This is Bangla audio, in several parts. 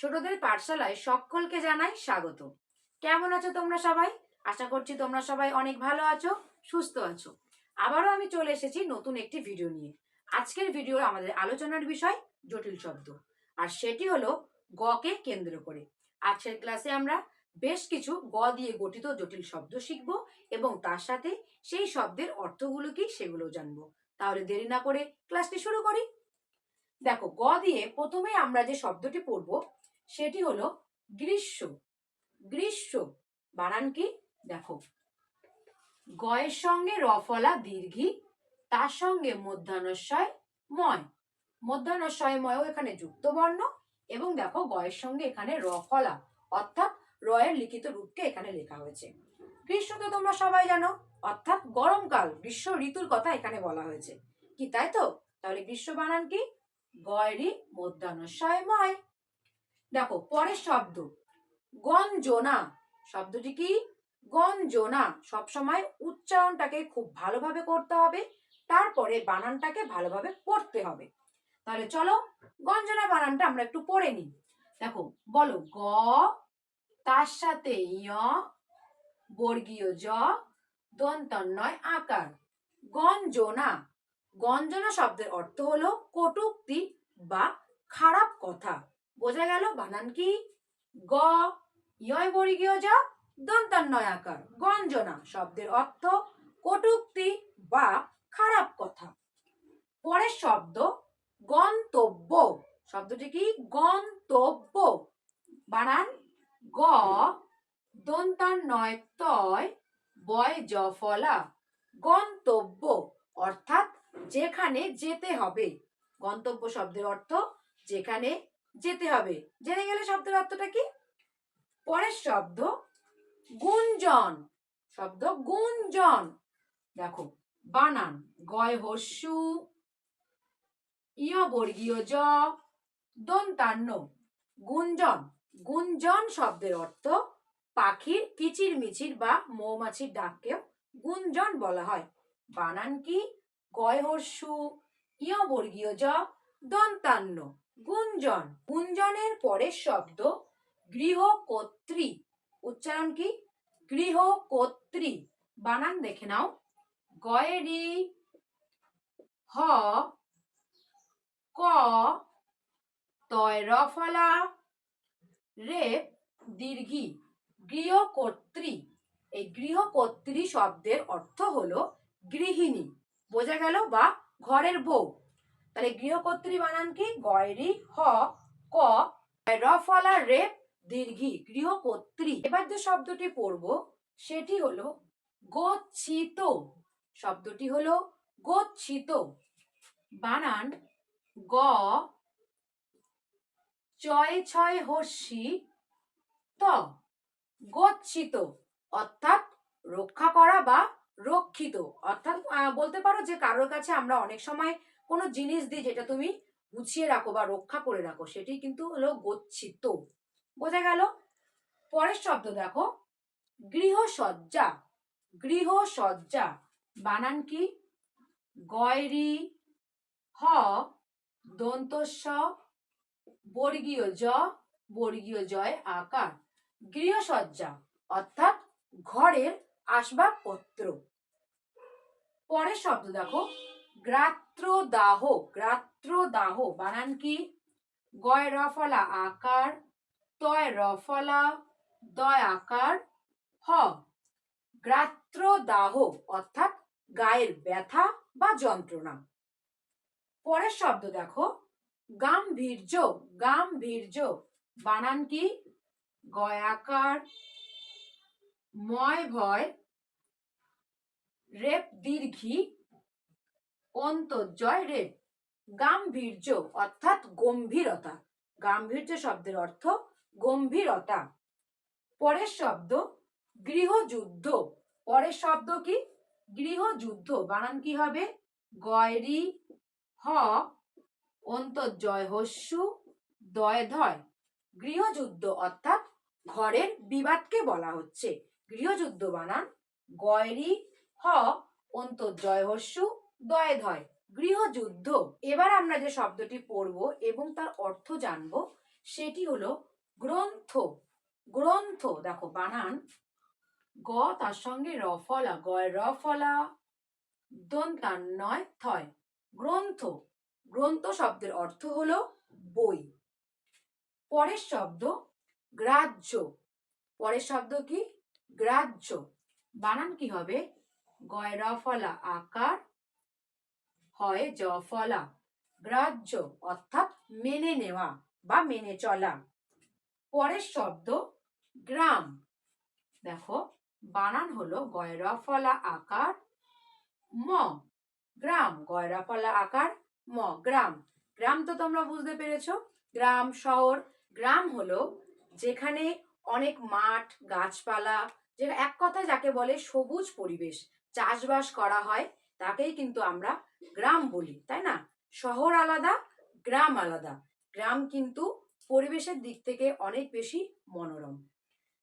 ছোটদের পাঠশালায় সকলকে জানাই স্বাগত। কেমন আছো তোমরা সবাই? আশা করছি তোমরা সবাই অনেক ভালো আছো, সুস্থ আছো। আবারও আমি চলে এসেছি নতুন একটি ভিডিও নিয়ে। আজকের ভিডিও আমাদের আলোচনার বিষয় জটিল শব্দ। আর সেটি হলো গকে কেন্দ্র করে। আজকের ক্লাসে আমরা বেশ কিছু গ দিয়ে গঠিত জটিল শব্দ শিখব এবং তার সাথে সেই শব্দের অর্থগুলো কি সেগুলো জানব। তাহলে দেরি না করে ক্লাসটি শুরু করি। দেখো, গ দিয়ে প্রথমে আমরা যে শব্দটি পড়ব সেটি হলো গ্রীষ্ম। গ্রীষ্ম, বানান কি? দেখো। গয়ের সঙ্গে রফলা দীর্ঘি, তার সঙ্গে মধ্যাহ্নশয় ময়। মধ্যাহ্নশয় ময়ও এখানে যুক্ত বর্ণ এবং দেখো গয়ের সঙ্গে এখানে রফলা অর্থাৎ রয়ের লিখিত রূপকে এখানে লেখা হয়েছে। গ্রীষ্ম তো তোমরা সবাই জানো, অর্থাৎ গরমকাল, গ্রীষ্ম ঋতুর কথা এখানে বলা হয়েছে। কি তাই তো? তাহলে গ্রীষ্ম বানান কি? গয়রি মধ্যাহ্নশয় ময়। দেখো, পরের শব্দ। গঞ্জনা। শব্দটি কি? গঞ্জনা। সবসময় উচ্চারণটাকে খুব ভালোভাবে করতে হবে, তারপরে বানানটাকে ভালোভাবে পড়তে হবে। তাহলে চলো, গঞ্জনা বানানটা আমরা একটু পড়ে নিই। দেখো, বলো, গ, তার সাথে ইয় বর্গীয় জ দন্তন্নয় আকার। গঞ্জনা। গঞ্জনা শব্দের অর্থ হলো কটুক্তি বা খারাপ কথা। বোঝা গেল বানান কি? গ, ইয় বর্গীয় জ দন্তান্নয় আকার গঞ্জনা শব্দের অর্থ কটুক্তি বা খারাপ কথা। পরের শব্দ, গন্তব্য। শব্দটি কি? গন্তব্য। বানান, গ দন্তান্নয় তয় বয় জফলা গন্তব্য, অর্থাৎ যেখানে যেতে হবে। গন্তব্য শব্দের অর্থ যেখানে যেতে হবে। জেনে গেলে শব্দের অর্থটা কি? পরের শব্দ গুঞ্জন। শব্দ গুঞ্জন। দেখো, বানান, গয় হস্যু, ইয় বর্গীয় জ, দন্তান্ন। গুঞ্জন। গুঞ্জন শব্দের অর্থ পাখির কিচির মিচির বা মৌমাছির ডাককেও গুঞ্জন বলা হয়। বানান কি? গয় হস্যু, ইয় বর্গীয় জ, দন্তান্ন। গুঞ্জন। গুঞ্জনের পরের শব্দ গৃহকর্ত্রী উচ্চারণ কি? গৃহকর্ত্রী বানান দেখে নাও। গয়েরি, হ, ক তয় রেপ দীর্ঘি। গৃহকর্ত্রী এই গৃহকর্ত্রী শব্দের অর্থ হলো গৃহিণী। বোঝা গেল বা ঘরের বউ। তাহলে গৃহকর্ত্রী বানান কি? গয়রি, হ, ক রফলা রেপ দীর্ঘি, গৃহকর্ত্রী। এবার যে শব্দটি পড়ব, সেটি হলো গচ্ছিত। শব্দটি হলো গচ্ছিত। বানান গ, চয়, ছয় হর্ষি ত, গচ্ছিত। অর্থাৎ রক্ষা করা বা রক্ষিত। অর্থাৎ বলতে পারো যে কারোর কাছে আমরা অনেক সময় কোনো জিনিস দিয়ে যেটা তুমি গুছিয়ে রাখো বা রক্ষা করে রাখো, সেটি কিন্তু হলো গচ্ছিত। বোঝা গেল? পরের শব্দ দেখো। গৃহসজ্জা। গৃহসজ্জা বানান কি? গয়রি, হ, দন্তস্ব, বর্গীয় জ, বর্গীয় জয় আকার। গৃহসজ্জা অর্থাৎ ঘরের আসবাবপত্র। পরের শব্দ দেখো। গ্রাত্রদাহ গ্রাত্রদাহ বানান কি? গয় রফলা আকার তয় রফলা দয় আকার হ। গ্রাত্রদাহ অর্থাৎ গায়ের ব্যথা বা যন্ত্রণা। পরের শব্দ দেখো। গাম্ভীর্য গাম্ভীর্য বানান কি? গয় আকার ময় ভয় রেপ দীর্ঘি অন্তর্জয় রেপ গাম্ভীর্য অর্থাৎ গম্ভীরতা। গাম্ভীর্য শব্দের অর্থ গম্ভীরতা। পরের শব্দ গৃহযুদ্ধ। পরের শব্দ কি? গৃহযুদ্ধ। বানান কি হবে? গয়রি, হ অন্তর্জয় হস্যু দয় ধয় গৃহযুদ্ধ অর্থাৎ ঘরের বিবাদকে বলা হচ্ছে। গৃহযুদ্ধ বানান গয়রি, হ অন্তর্জয় হস্যু দয় ধয়। গৃহযুদ্ধ। এবার আমরা যে শব্দটি পড়ব এবং তার অর্থ জানব, সেটি হলো গ্রন্থ। গ্রন্থ, দেখো, বানান। গ, তার সঙ্গে র ফলা। গয়, র ফলা। দন্তান নয়, থয়। গ্রন্থ। গ্রন্থ শব্দের অর্থ হলো বই। পরের শব্দ, গ্রাহ্য। পরের শব্দ কি? গ্রাহ্য। বানান কি হবে? গয়, র ফলা, আকার। হয় জ ফলা। গ্রাহ্য অর্থাৎ মেনে নেওয়া বা মেনে চলা। পরের শব্দ গ্রাম। দেখো, বানান হলো গয়রা ফলা আকার, ম, গ্রাম। গয়রা ফলা আকার, ম, গ্রাম। গ্রাম তো তোমরা বুঝতে পেরেছ। গ্রাম, শহর। গ্রাম হলো যেখানে অনেক মাঠ, গাছপালা, যে এক কথায় যাকে বলে সবুজ পরিবেশ। চাষবাস করা হয় তাকেই কিন্তু আমরা গ্রাম বলি, তাই না? শহর আলাদা, গ্রাম আলাদা। গ্রাম কিন্তু পরিবেশের দিক থেকে অনেক বেশি মনোরম।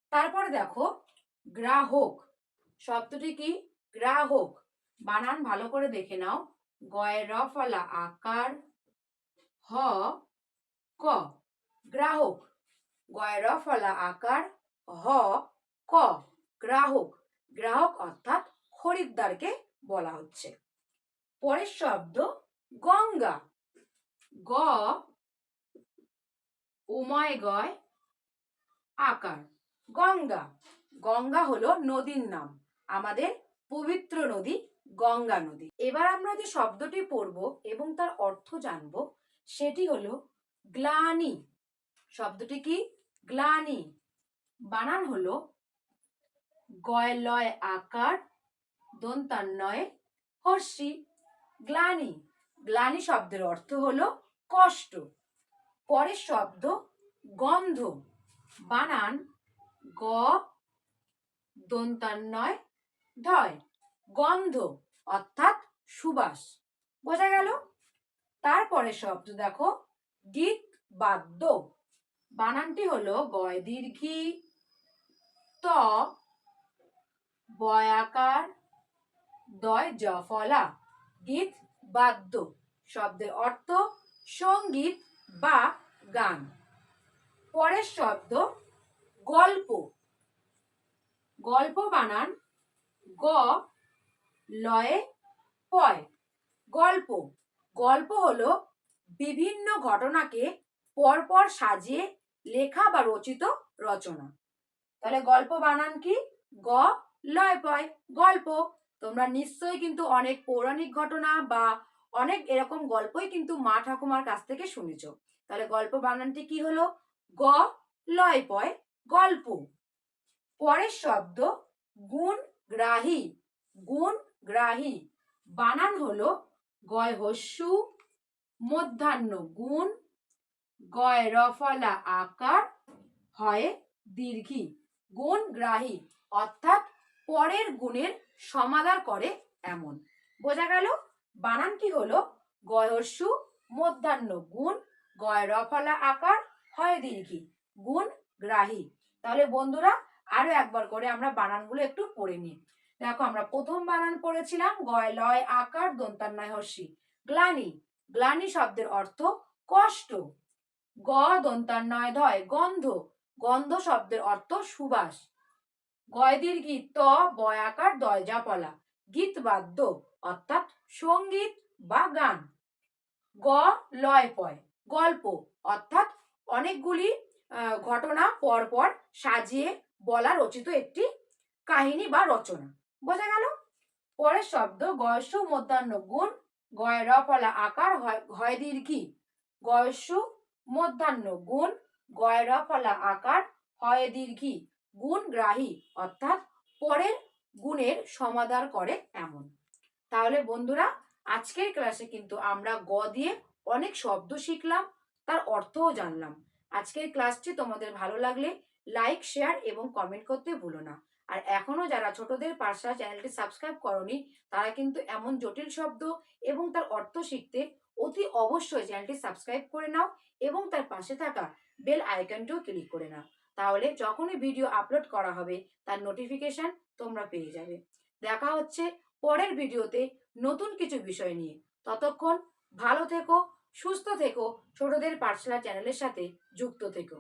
তারপরে দেখো, গ্রাহক। শব্দটি কি? গ্রাহক। বানান ভালো করে দেখে নাও। গয়ের আকার হ, ক। গ্রাহক। গয়ের আকার হ, ক। গ্রাহক। গ্রাহক অর্থাৎ খরিদ্দারকে বলা হচ্ছে। পরের শব্দ গঙ্গা। গ উময় গয় আকার। গঙ্গা। গঙ্গা হলো নদীর নাম। আমাদের পবিত্র নদী গঙ্গা নদী। এবার আমরা যে শব্দটি পড়ব এবং তার অর্থ জানব, সেটি হলো গ্লানি। শব্দটি কি? গ্লানি। বানান হলো গয় লয় আকার দন্তান্নয় হর্ষি, গ্লানি। গ্লানি শব্দের অর্থ হলো কষ্ট। পরের শব্দ গন্ধ। বানান, গ দন্তান্নয় ঢয় গন্ধ, অর্থাৎ সুবাস। বোঝা গেল? তারপরে শব্দ দেখো গীত বাদ্য। বানানটি হলো গয় দীর্ঘি ত, বয়াকার দয় জফলা গীত বাদ্য শব্দের অর্থ সংগীত বা গান। পরের শব্দ গল্প। গল্প বানান গ, লয়ে, পয়। গল্প। গল্প হলো বিভিন্ন ঘটনাকে পরপর সাজিয়ে লেখা বা রচিত রচনা। তাহলে গল্প বানান কি? গ, লয়, পয়। গল্প। তোমরা নিশ্চয়ই কিন্তু অনেক পৌরাণিক ঘটনা বা অনেক এরকম গল্পই কিন্তু মা ঠাকুমার কাছ থেকে শুনেছ। তাহলে গল্প বানানটি কি হলো? গ, লয় পয়, গল্প। পরের শব্দ, গুণ গ্রাহী গুণ গ্রাহী। বানান হলো গয় হস্যু, মধ্যাহ্ন গুণ, গয় রফলা আকার, হয় দীর্ঘী, গুণ গ্রাহী। অর্থাৎ পরের গুণের সমাদার করে এমন। বোঝা গেল? বানান কি হলো গয়স্যু মধ্যাহ্ন গুণ গয় রফলা আকার, হয় দীর্ঘী, গুণ গ্রাহী। তাহলে বন্ধুরা, আরও একবার করে আমরা বানানগুলো একটু পড়ে নিই। দেখো, আমরা প্রথম বানান পড়েছিলাম গয়, লয়, আকার দন্তান্নয় হর্ষি। গ্লানি গ্লানি শব্দের অর্থ কষ্ট। গ দন্তান্নয় ধয়, গন্ধ। গন্ধ শব্দের অর্থ সুবাস। গয় দীর্ঘি ত বয়াকার দয়জা পলা গীত বাদ্য, অর্থাৎ সংগীত বা গান। গ লয় পয় গল্প, অর্থাৎ অনেকগুলি ঘটনা পরপর সাজিয়ে বলা রচিত একটি কাহিনী বা রচনা। বোঝা গেল? পরের শব্দ গয়স্য মধ্যাহ্ন গুণ গয় র ফলা আকার হয় হয় দীর্ঘি গয়স্য মধ্যাহ্ন গুণ গয় র ফলা আকার হয় দীর্ঘি গুণ গ্রাহী অর্থাৎ পরের গুণের সমাদার করে এমন। তাহলে বন্ধুরা, আজকের ক্লাসে কিন্তু আমরা গ দিয়ে অনেক শব্দ শিখলাম, তার অর্থও জানলাম। আজকের ক্লাসটি তোমাদের ভালো লাগলে লাইক শেয়ার এবং কমেন্ট করতে ভুলো না। আর এখনও যারা ছোটদের পাঠশালা চ্যানেলটি সাবস্ক্রাইব করনি, তারা কিন্তু এমন জটিল শব্দ এবং তার অর্থ শিখতে অতি অবশ্যই চ্যানেলটি সাবস্ক্রাইব করে নাও এবং তার পাশে থাকা বেল আইকনটিও ক্লিক করে নাও। তাহলে যখনই ভিডিও আপলোড করা হবে, তার নোটিফিকেশন তোমরা পেয়ে যাবে। দেখা হচ্ছে পরের ভিডিওতে নতুন কিছু বিষয় নিয়ে। ততক্ষণ ভালো থেকো, সুস্থ থেকো, ছোটদের পাঠশালা চ্যানেলের সাথে যুক্ত থেকো।